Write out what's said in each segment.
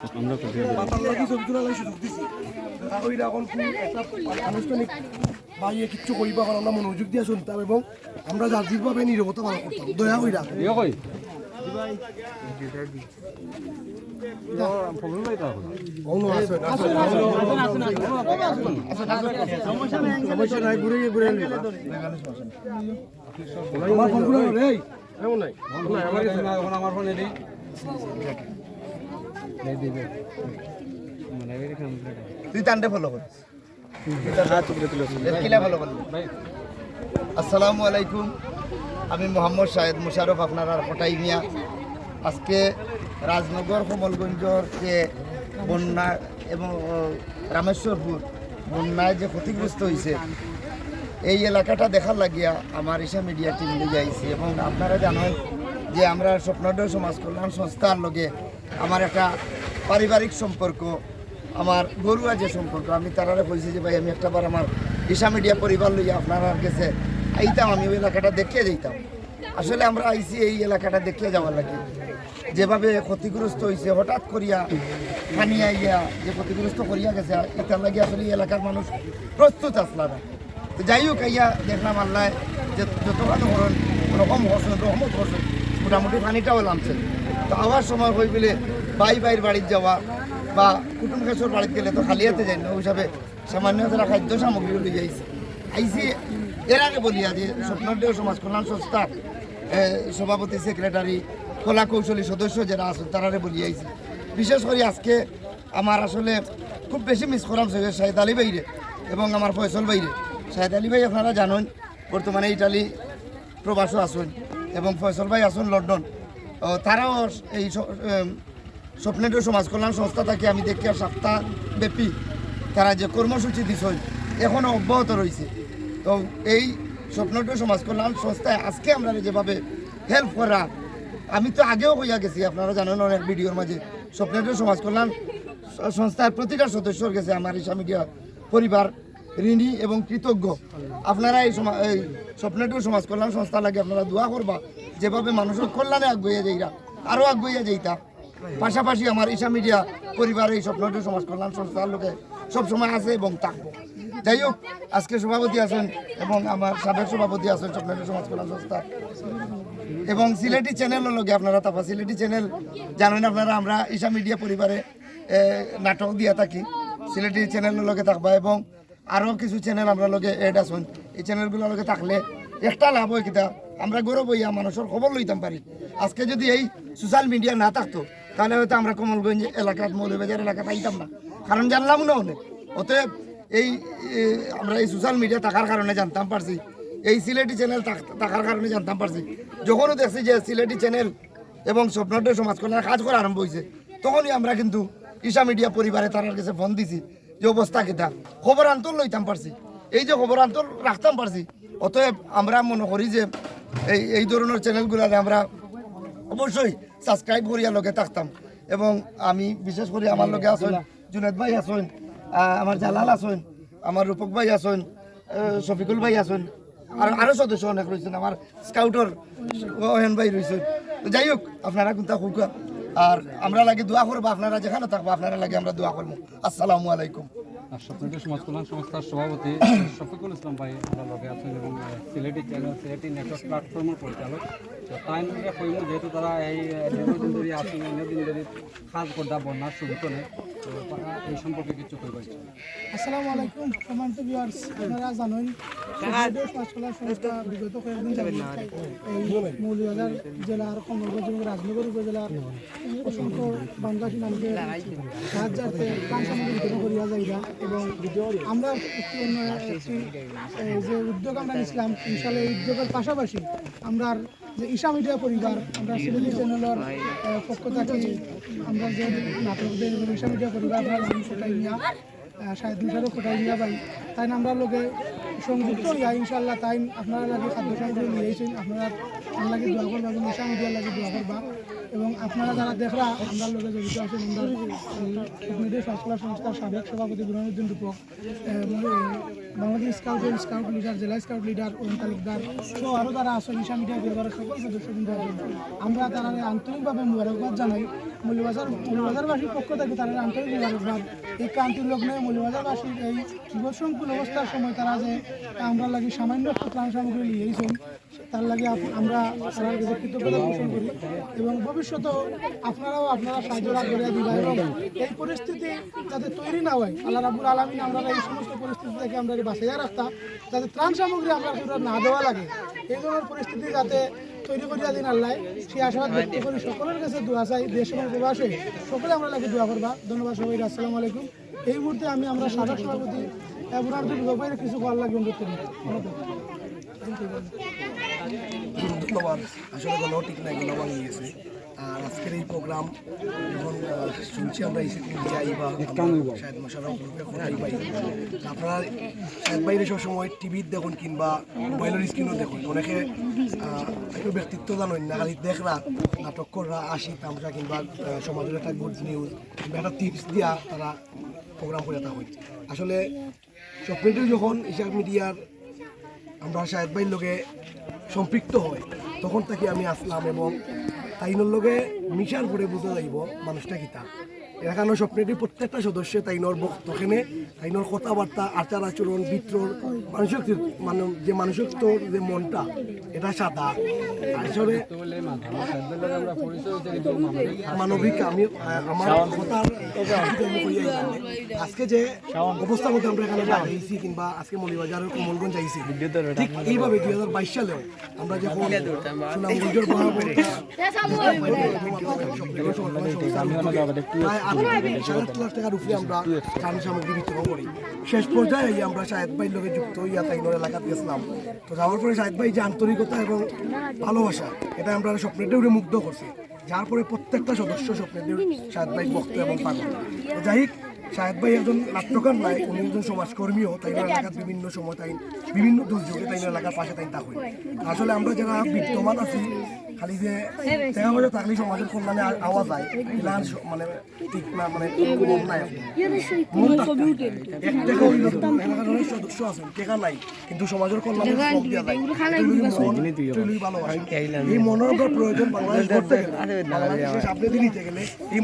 আমরা আনুষ্ঠানিক বাইরে কিচ্ছু করিবা কারণ আমরা মনোযোগ দিয়ে শুনতাম এবং আমরা জাতিরভাবে নিরবতা পালন করতাম। দয়া কইরা। সমস্যা নাই ঘুরে ঘুরে আমার ফোন নাই? আমার কাছে না এখন আমার ফোনে তুই টানটে ফলো কর কিলা ফলো করলি? আসসালামু আলাইকুম। আমি মোহাম্মদ শাহেদ মুশারফ, আপনার ফটাই মিয়া। আজকে রাজনগর, কমলগঞ্জর যে বন্যা এবং রামেশ্বরপুর বন্যায় যে ক্ষতিগ্রস্ত হয়েছে এই এলাকাটা দেখার লাগিয়া আমার ইসা মিডিয়া টিম লিগে আইছি এবং আপনারা জানেন যে আমরা স্বপ্নোদয় সমাজ কল্যাণ সংস্থার লগে আমার একটা পারিবারিক সম্পর্ক, আমার গরুয়া যে সম্পর্ক, আমি তারারে বলছি যে, ভাই, আমি একটা বার আমার ইসা মিডিয়া পরিবার লইয়া আপনারা কাছে আইতাম, আমি ওই এলাকাটা দেখিয়ে যাইতাম আসলে আমরা আইছি এই এলাকাটা দেখিয়ে যাওয়ার লাগে। যেভাবে ক্ষতিগ্রস্ত হয়েছে হঠাৎ করিয়া পানি আইয়া যে ক্ষতিগ্রস্ত করিয়া গেছে এটার লাগে আসলে এই এলাকার মানুষ প্রস্তুত আসলা না। যাই হোক, আইয়া দেখলাম আল্লাহ যে হরণ রকম হসন, রহমত হসন। মোটামুটি পানিটাও নামছে। তো আবার সময় হয়ে গেলে বাই বাইর বাড়িতে যাওয়া বা কুটুম খেসর বাড়িতে গেলে তো খালি হাতে যাই না, ওই হিসাবে সামান্য তারা খাদ্য সামগ্রী লই যাইছে আইসি এর আগে বলিয়া যে স্বপ্নদেহ সমাজ কল্যাণ সংস্থার সভাপতি, সেক্রেটারি, কলা কৌশলী সদস্য যারা আছেন, তারারে বলি আইছি। বিশেষ করে আজকে আমার আসলে খুব বেশি মিস করাম সৈয়দ শাহেদ আলী ভাইরে এবং আমার ফয়সল ভাইরে। শাহেদ আলী ভাই আপনারা জানেন, বর্তমানে ইটালি প্রবাসও আসুন এবং ফয়সল ভাই আসুন লন্ডন। তারাও এই স- এম, স্বপ্নেটোর সমাজ কল্যাণ সংস্থা থেকে আমি দেখি আর সপ্তাহ ব্যাপী তারা যে কর্মসূচি দিছেন এখনও অব্যাহত রয়েছে। তো এই স্বপ্নটো সমাজ কল্যাণ সংস্থায় আজকে আমরা যেভাবে হেল্প করা আমি তো আগেও হইয়া গেছি আপনারা জানেন অনেক ভিডিওর মাঝে স্বপ্নটোর সমাজ কল্যাণ সংস্থার প্রতিটা সদস্যর গেছে আমার ইসা মিডিয়া পরিবার ঋণী এবং কৃতজ্ঞ। আপনারা এই এই স্বপ্নটোর সমাজ কল্যাণ সংস্থা লাগে আপনারা দোয়া করবা, যেভাবে মানুষের কল্যাণে আগুয়ে যাইরা আরও আগুয়ে যাইতা। পাশাপাশি আমার ইসা মিডিয়া পরিবার এই স্বপ্নটোর সমাজ কল্যাণ সংস্থার লোকে সবসময় আছে এবং থাকব। যাই হোক, আজকে সভাপতি আছেন এবং আমার সাবেক সভাপতি আছেন স্বপ্নটোর সমাজ কল্যাণ সংস্থা এবং সিলেটি চ্যানেলের লগে আপনারা তাপা সিলেটি চ্যানেল জানেন আপনারা, আমরা ঈশা মিডিয়া পরিবারে নাটক দিয়া থাকি। সিলেটি চ্যানেলের লগে থাকবা এবং আরও কিছু চ্যানেল আমরা লগে এড আছেন এই চ্যানেলগুলো লগে থাকলে একটা লাভ হয় কিতা? আমরা গৌরব হইয়া মানুষের খবর লইতাম পারি। আজকে যদি এই সোশ্যাল মিডিয়া না থাকতো, তাহলে হয়তো আমরা কমলগঞ্জ এলাকাত মৌলবাজার এলাকাত আইতাম না। কারণ জানলাম না অনেক। অতএব এই আমরা এই সোশ্যাল মিডিয়া থাকার কারণে জানতাম পারছি। এই সিলেটি চ্যানেল থাক- থাকার কারণে জানতাম পারছি। যখনও দেখছি যে সিলেটি চ্যানেল এবং স্বপ্নটোর সমাজ কল্যাণ কাজ করা আরম্ভ হয়েছে তখনই আমরা কিন্তু ঈশা মিডিয়া পরিবারে তার কাছে ফোন দিছি। যে অবস্থা কিতা? খবর আন্তর লইতাম পারছি এই যে খবর আন্তর রাখতাম পারছি অতএব আমরা মনে করি যে এই এই ধরনের চ্যানেলগুলারে আমরা অবশ্যই সাবস্ক্রাইব করিয়া লগে থাকতাম। এবং আমি বিশেষ করে আমার লগে আছেন জুনেদ ভাই আহ, আমার জালাল আছেন আমার রূপক ভাই আহ, শফিকুল ভাই আছেন আর আরও সদস্য অনেক রয়েছেন। আমার স্কাউটর ওহেন ভাই রয়েছেন। যাই হোক আপনারা কিন্তু খুকা আর আমরা লাগে দোয়া করব, আপনারা যেখানে থাকব, আপনারা লাগে আমরা দোয়া করব। আসসালামু আলাইকুম। আর স্বপ্নটি সমাজ কল্যাণ সংস্থার সভাপতি শফিকুল ইসলাম ভাই আমরা লগে আছেন এবং সিলেটি চ্যানেল, সিলেটি নেটওয়ার্ক প্ল্যাটফর্মের পরিচালক। তাই নিয়ে কইম, যেহেতু তারা এই দীর্ঘদিন ধরে আছেন অনেকদিন ধরে কাজ করদা বন্যার তারা এই সম্পর্কে কিছু কই পাইছে আসসালামু আলাইকুম, সম্মানিত ভিউয়ার্স আপনারা জানেন সংস্থা বিগত কয়েকদিন যাবত এই মৌলভীবাজার জেলার, কমলগঞ্জ রাজনগর উপজেলার অসংখ্য বাংলাদেশী মানুষের সাহায্যার্থে প্রাণ সামগ্রী করিয়া যাইবা। এবং আমরা একটি অন্য যে উদ্যোগ আমরা নিয়েছিলাম ইনশাল্লাহ এই উদ্যোগের পাশাপাশি আমরা যে ঈশা মিডিয়া পরিবার, আমরা সিলেটি চ্যানেলের পক্ষ থেকে আমরা যে নাটক দেন ঈশা মিডিয়া পরিবার, আমরা নাম ফোটাই নিয়া সাহেব মিশারও ফোটাই নিয়া পাই তাই আমরা লোকে সংযুক্ত হইয়া ইনশাল্লাহ তাই আপনারা লাগে খাদ্য সামগ্রী নিয়েছেন, আপনারা লাগে দোয়া করবা ঈশা মিডিয়ার লাগে দোয়া করবা। এবং আপনারা যারা দেখরা আমরা লোকে জড়িত আছেন আমরা স্বাস্থ্য সংস্থার সাবেক সভাপতি বুরহানুদ্দিন রূপক বাংলাদেশ স্কাউটের স্কাউট লিডার, জেলা স্কাউট লিডার, ওম তালুকদার সহ আরও যারা আছে নিশা মিডিয়া ব্যবহারের সকল সদস্যবৃন্দ আমরা তারা আন্তরিকভাবে মুবারকবাদ জানাই। মৌলবাজার, মৌলবাজারবাসীর পক্ষ থেকে তারা আন্তরিক মুবারকবাদ। এই ক্রান্তির লগ্নে মৌলবাজারবাসীর এই বিপদসংকুল অবস্থার সময় তারা যে আমরা লাগি সামান্য ত্রাণ সামগ্রী লিয়েছেন তার লাগে আমরা তারা কৃতজ্ঞতা পোষণ করি এবং ভবিষ্যতেও আপনারাও আপনারা সাহায্য লাভ করে দিবেন এবং এই পরিস্থিতি যাতে তৈরি না হয়, আল্লাহ রাবুল আলমিন আমরা এই সমস্ত পরিস্থিতি থেকে আমরা বাঁচাইয়া রাখতাম যাতে ত্রাণ সামগ্রী আমরা না দেওয়া লাগে। এই ধরনের পরিস্থিতি যাতে তৈরি করিয়া দিন আল্লাহ, সেই আশাবাদ ব্যক্ত করি সকলের কাছে দোয়া চাই, দেশ এবং প্রবাসে সকলে আমরা লাগে দোয়া করবা। ধন্যবাদ সবাই আসসালামু আলাইকুম। এই মুহূর্তে আমি আমরা সাধারণ সভাপতি বুড়ার বিভাগের কিছু কল লাগবে অনুরোধ করি ধন্যবাদ। আসলে কোনো ঠিক নাই কোনো ভাঙিয়ে গেছে। আর আজকের এই প্রোগ্রাম যখন শুনছি আমরা এই যে আইবা শাহেদ মোশারফ গ্রুপে আইবা আপনারা শাহেদ বাইরে সবসময় টিভির দেখুন কিংবা মোবাইলের স্ক্রিনও দেখুন। অনেকে একটু ব্যক্তিত্ব জানেন না খালি দেখরা নাটক কররা আসি তামসা কিংবা সমাজের একটা গুড নিউজ কিংবা একটা টিপস দিয়া তারা প্রোগ্রাম করে থাকা হয় আসলে স্বপ্নটি যখন হিসাব মিডিয়ার আমরা শাহেদ ভাইয়ের লোকে সম্পৃক্ত হয়, তখন থেকে আমি আসলাম এবং তাইনোর লগে মিশার পরে বুঝা যাইব মানুষটা কিতা এখানে স্বপ্নেটি প্রত্যেকটা সদস্য তাইনোর বক্তখানে তাইনোর কথাবার্তা আচার আচরণ বিত্রর মানসিক মানে যে মানসিকতর যে মনটা এটা সাদা। আসলে মানবিক আমি আমার কথার। আজকে যে অবস্থার মধ্যে আমরা এখানে দাঁড়িয়েছি কিংবা আজকে মলিবাজারের কমলগঞ্জ আইছি ঠিক এইভাবে দুই হাজার বাইশ সালেও আমরা যখন সুনামগঞ্জের লাখ টাকার উপরে আমরা ত্রাণ সামগ্রী বিতরণ করি শেষ পর্যায়ে আমরা শাহেদ ভাইয়ের লোকে যুক্ত হইয়া তাইনোর এলাকাতে গেছিলাম। তো যাওয়ার পরে শাহেদ ভাই যে আন্তরিকতা এবং ভালোবাসা এটা আমরা স্বপ্নের দেউরে মুগ্ধ করছি। যার পরে প্রত্যেকটা সদস্য স্বপ্নের দেউর শাহেদ ভাই ভক্ত এবং পাগল। যাই হোক শাহেদ ভাই একজন নাট্যকার নাই উনি একজন সমাজকর্মীও তাই এলাকার বিভিন্ন সময় তাই বিভিন্ন দুর্যোগে তাই এলাকার পাশে তাই তা হয়। আসলে আমরা যারা বিদ্যমান আছি খালি যে টাকা পয়সা থাকলে সমাজের কল্যাণে আওয়াজ হয়। মানে ঠিক না মানে নাই। হয়। এক টাকা এলাকার সদস্য আছেন টাকা নাই কিন্তু সমাজের কল্যাণে যায়। এই মনের উপর প্রয়োজন বাংলাদেশ করতে গেলে। বাংলাদেশের সামনে দিয়ে নিতে গেলে এই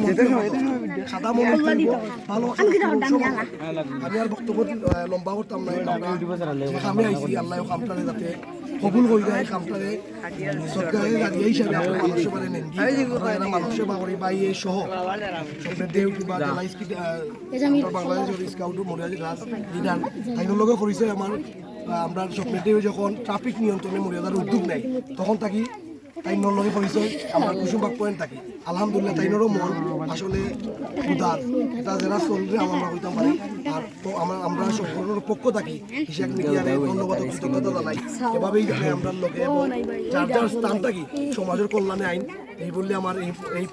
সাদা মন হবে। আমি আর বক্তব্য লম্বা করতাম না কামে আইছি আল্লাহ কামটারে যাতে কবুল করে দেয় কামটারে সরকারে দাঁড়িয়ে হিসাবে আমরা মানুষের পারে নেন আমরা যারা মানুষ সেবা করি বা এই সহ স্বপ্নের দেউ কিংবা জেলা স্কিট বাংলাদেশের স্কাউট মরিয়াজি ক্লাস লিডার। তাইনের লগে পরিচয় আমার আমরা দেউ যখন ট্রাফিক নিয়ন্ত্রণে মরিয়াদার উদ্যোগ নেয় তখন থাকি তাইনোর লগে পরিচয়, আমরা কুসুমবাগ পয়েন্ট থাকি। আলহামদুলিল্লাহ, তাইনোরও মন আসলে উদার। এটা যারা চলবে, আমরা হইতাম পারি। আর তো আমরা আমরা সকলের পক্ষ থাকি। হিসাব মিডিয়ারে ধন্যবাদ কৃতজ্ঞতা জানাই। এভাবেই আমরা লোকে যার যার স্থান থাকি, সমাজের কল্যাণে আইন এই বললে আমার এই এই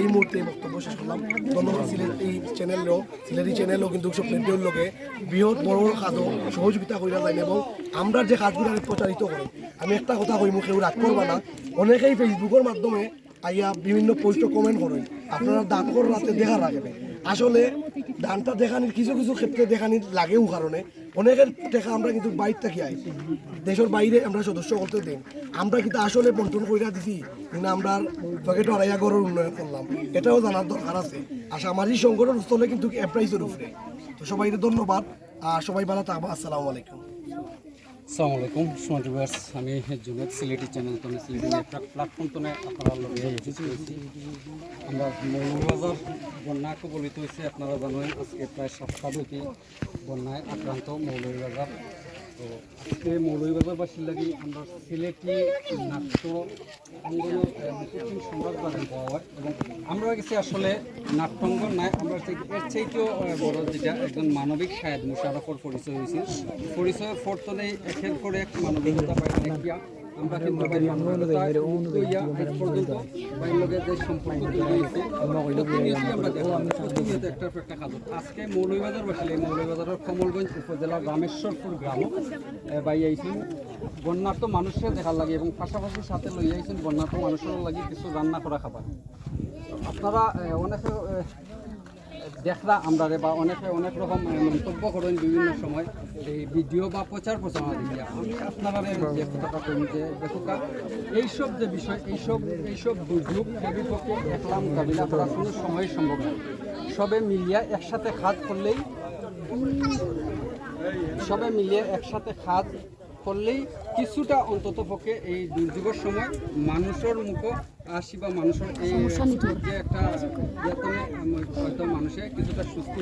এই মুহূর্তে বক্তব্য শেষ করলাম। ধন্যবাদ সিলেট এই চ্যানেলও, সিলেটি চ্যানেলও কিন্তু সব স্বপ্নের লোকে বৃহৎ বড় বড় কাজও সহযোগিতা করে যায় এবং আমরা যে কাজগুলো প্রচারিত করি, আমি একটা কথা কই মুখে রাগ করবা না। অনেকেই ফেসবুকের মাধ্যমে আইয়া বিভিন্ন পোস্ট কমেন্ট করেন। আপনারা দান কর রাতে দেখা লাগবে আসলে দানটা দেখানির, কিছু কিছু ক্ষেত্রে দেখানির লাগেও কারণে। অনেকের দেখা আমরা কিন্তু বাইর থাকি আই? দেশের বাইরে আমরা সদস্য করতে দিন আমরা কিন্তু আসলে বন্টন করিয়া দিছি কিন্তু আমরা পকেট হারাইয়া গড়ের উন্নয়ন করলাম। এটাও জানার দরকার আছে। আর সামাজিক সংগঠন স্থলে কিন্তু অ্যাপ্রাইজের উপরে। তো সবাই ধন্যবাদ। আর সবাই ভালো থাকব। আসসালামু আলাইকুম। আসসালামু আলাইকুম, সুমন ভিউয়ার্স আমি জুনেদ সিলেটি চ্যানেল, তো সিলেটি প্ল্যাটফর্ম তো আপনারা লগে এসেছি। আমরা মৌলবাজার বন্যা কবলিত হয়েছে, আপনারা জানেন, আজকে প্রায় সপ্তাহ বন্যায় আক্রান্ত মৌলবাজার তো আজকে বা লাগি আমরা সিলেটি, নাট্য, অঙ্গন সংবাদ হয়। এবং আমরা গেছি আসলে নাট্যঙ্গন নাই আমরা এর চাইতেও বড় যেটা একজন মানবিক সায়দ মুশারফর পরিচয় হয়েছে। পরিচয় ফোরতলে একের করে এক মানবিকতা পাই আমরা কিন্তু। আজকে মৌলভীবাজার বসলে এই মৌলভীবাজারের কমলগঞ্জ উপজেলার রামেশ্বরপুর গ্রাম বাই আইছেন বন্যার্থ মানুষের দেখার লাগে এবং পাশাপাশি সাথে লই আইছেন বন্যার্থ মানুষের লাগে কিছু রান্না করা খাবার। আপনারা অনেকে দেখরা আমরা বা অনেকে অনেক রকম মন্তব্য করেন বিভিন্ন সময়। এই ভিডিও বা প্রচার প্রচারণা আমি আপনারা যে কথাটা যে দেখুকা এইসব যে বিষয়, এইসব এইসব দুর্যোগ বিপক্ষে একলা মোকাবিলা করা কোনো সময় সম্ভব নয়। সবে মিলিয়া একসাথে খাত করলেই, সবে মিলিয়ে একসাথে খাত করলেই কিছুটা অন্তত পক্ষে এই দুর্যোগের সময় মানুষের মুখ আসি বা মানুষের এই যে একটা বেতনে হয়তো মানুষে কিছুটা সুস্থি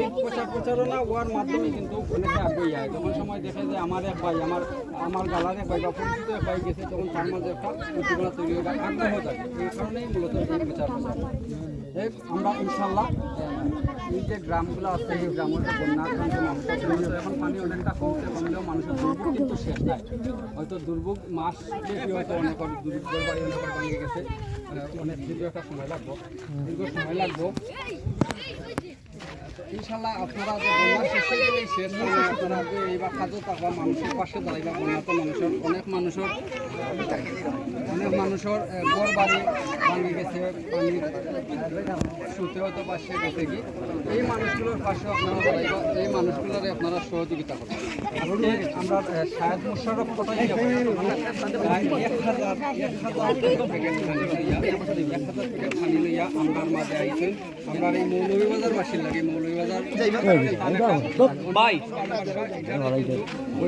এই প্রচার প্রচারণা হওয়ার মাধ্যমে কিন্তু অনেকে আগ্রহী হয়। যখন সময় দেখে যে আমার এক ভাই আমার আমার গালার এক ভাই বা পরিচিত এক ভাই গেছে তখন তার মাঝে একটা উদ্দীপনা তৈরি হয় আগ্রহ থাকে। এই কারণেই মূলত এই প্রচার প্রচার আমরা ইনশাল্লাহ এই যে গ্রামগুলো আছে এই গ্রামের যে বন্যা আক্রান্ত মানুষ আছে, মানুষের এখন পানি অনেকটা কমছে কমলেও মানুষের দুর্ভোগ কিন্তু শেষ নাই। হয়তো দুর্ভোগ মাস ব্যাপী হয়তো অনেক দুর্ভোগ বাড়ি অনেক ভাঙে গেছে অনেক দীর্ঘ একটা সময় লাগবো। দীর্ঘ সময় লাগবো। ইনশাল্লাহ আপনারা যে বন্যা শেষ হয়ে গেলে শেষ হবে আপনারা যে খাদ্য থাকবা মানুষের পাশে দাঁড়াইবা মানুষের অনেক মানুষের অনেক মানুষের ঘর বাড়ি ভাঙে গেছে পাশে গেছে কি এই মানুষগুলোর পাশে আপনারা দাঁড়াইবা এই মানুষগুলোর আপনারা সহযোগিতা করবেন আমরা শাহেদ মুশারফ আমরা এই মৌলভীবাজার বাসীর লাগে মৌলভীবাজার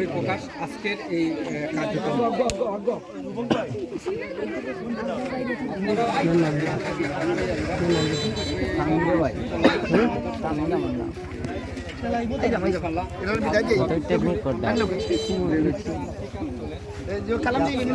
প্রকাশ আজকের এই কার্যক্রম কালাম দিয়ে গেল এই